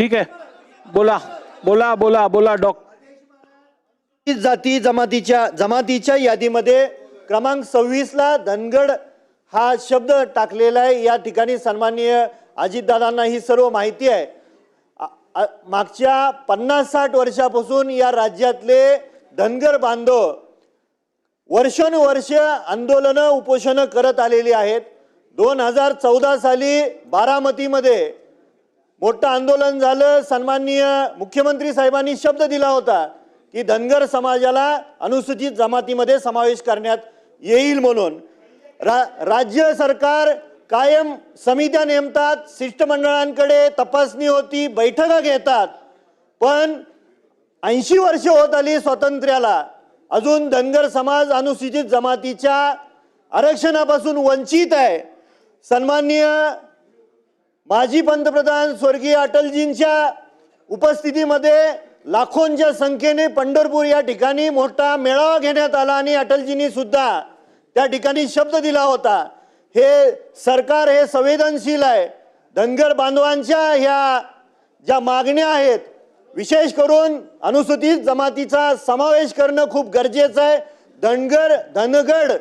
ठीक आहे. बोला बोला बोला बोला डॉक. जाती जमातीच्या जमातीच्या यादीमध्ये क्रमांक सव्वीसला धनगड हा शब्द टाकलेला आहे. या ठिकाणी सन्माननीय अजितदादांना ही सर्व माहिती आहे. मागच्या पन्नास साठ वर्षापासून या राज्यातले धनगर बांधव वर्षानुवर्ष आंदोलनं उपोषणं करत आलेली आहेत. दोन हजार चौदा साली बारामतीमध्ये मोठं आंदोलन झालं. सन्माननीय मुख्यमंत्री साहेबांनी शब्द दिला होता की धनगर समाजाला अनुसूचित जमातीमध्ये समावेश करण्यात येईल म्हणून. रा राज्य सरकार कायम समित्या नेमतात शिष्टमंडळांकडे तपासणी होती बैठका घेतात. पण ऐंशी वर्ष होत आली स्वातंत्र्याला. अजून धनगर समाज अनुसूचित जमातीच्या आरक्षणापासून वंचित आहे. सन्माननीय माजी पंतप्रधान स्वर्गीय अटलजींच्या उपस्थितीमध्ये लाखोंच्या संख्येने पंढरपूर या ठिकाणी मोठा मेळावा घेण्यात आला आणि अटलजींनी सुद्धा त्या ठिकाणी शब्द दिला होता. हे सरकार हे संवेदनशील आहे. धनगर बांधवांच्या ह्या ज्या मागण्या आहेत विशेष करून अनुसूचित जमातीचा समावेश करणं खूप गरजेचं आहे. धनगर धनगड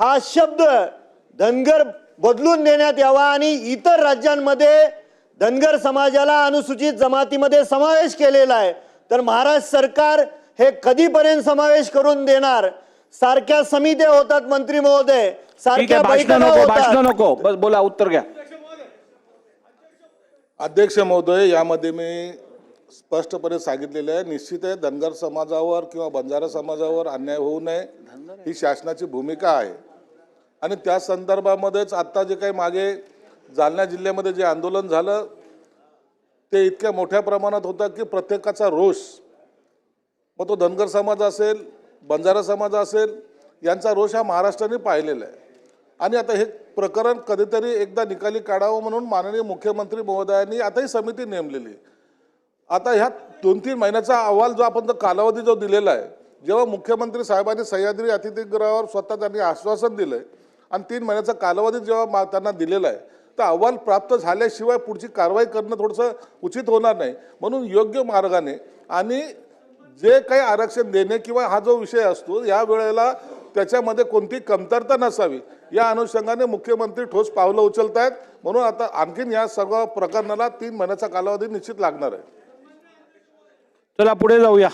हा शब्द धनगर बदलून देण्यात यावा आणि इतर राज्यांमध्ये धनगर समाजाला अनुसूचित जमातीमध्ये समावेश केलेला आहे. तर महाराष्ट्र सरकार हे कधीपर्यंत समावेश करून देणार? सारख्या समित्या होतात मंत्री महोदय. सारख्या नको बस बोला उत्तर घ्या. अध्यक्ष महोदय यामध्ये मी स्पष्टपणे सांगितलेले आहे निश्चित आहे धनगर समाजावर किंवा बंजारा समाजावर अन्याय होऊ नये. ही शासनाची भूमिका आहे. आणि त्या संदर्भामध्येच आत्ता जे काही मागे जालना जिल्ह्यामध्ये जे आंदोलन झालं ते इतक्या मोठ्या प्रमाणात होतं की प्रत्येकाचा रोष मग तो धनगर समाज असेल बंजारा समाज असेल यांचा रोष हा महाराष्ट्राने पाहिलेला आहे. आणि आता हे प्रकरण कधीतरी एकदा निकाली काढावं म्हणून माननीय मुख्यमंत्री महोदयांनी आता ही समिती नेमलेली आता ह्या दोन तीन महिन्याचा अहवाल जो आपण जो कालावधी जो दिलेला आहे जेव्हा मुख्यमंत्री साहेबांनी सह्याद्री अतिथीगृहावर स्वतः त्यांनी आश्वासन दिलं आहे आणि तीन महिन्याचा कालावधी जेव्हा त्यांना दिलेला आहे तर अहवाल प्राप्त झाल्याशिवाय पुढची कारवाई करणं थोडंसं उचित होणार नाही. म्हणून योग्य मार्गाने आणि जे काही आरक्षण देणे किंवा हा जो विषय असतो या वेळेला त्याच्यामध्ये कोणती कमतरता नसावी या अनुषंगाने मुख्यमंत्री ठोस पावलं उचलत आहेत म्हणून आता आणखीन या सर्व प्रकरणाला तीन महिन्याचा कालावधी निश्चित लागणार आहे. चला पुढे जाऊया.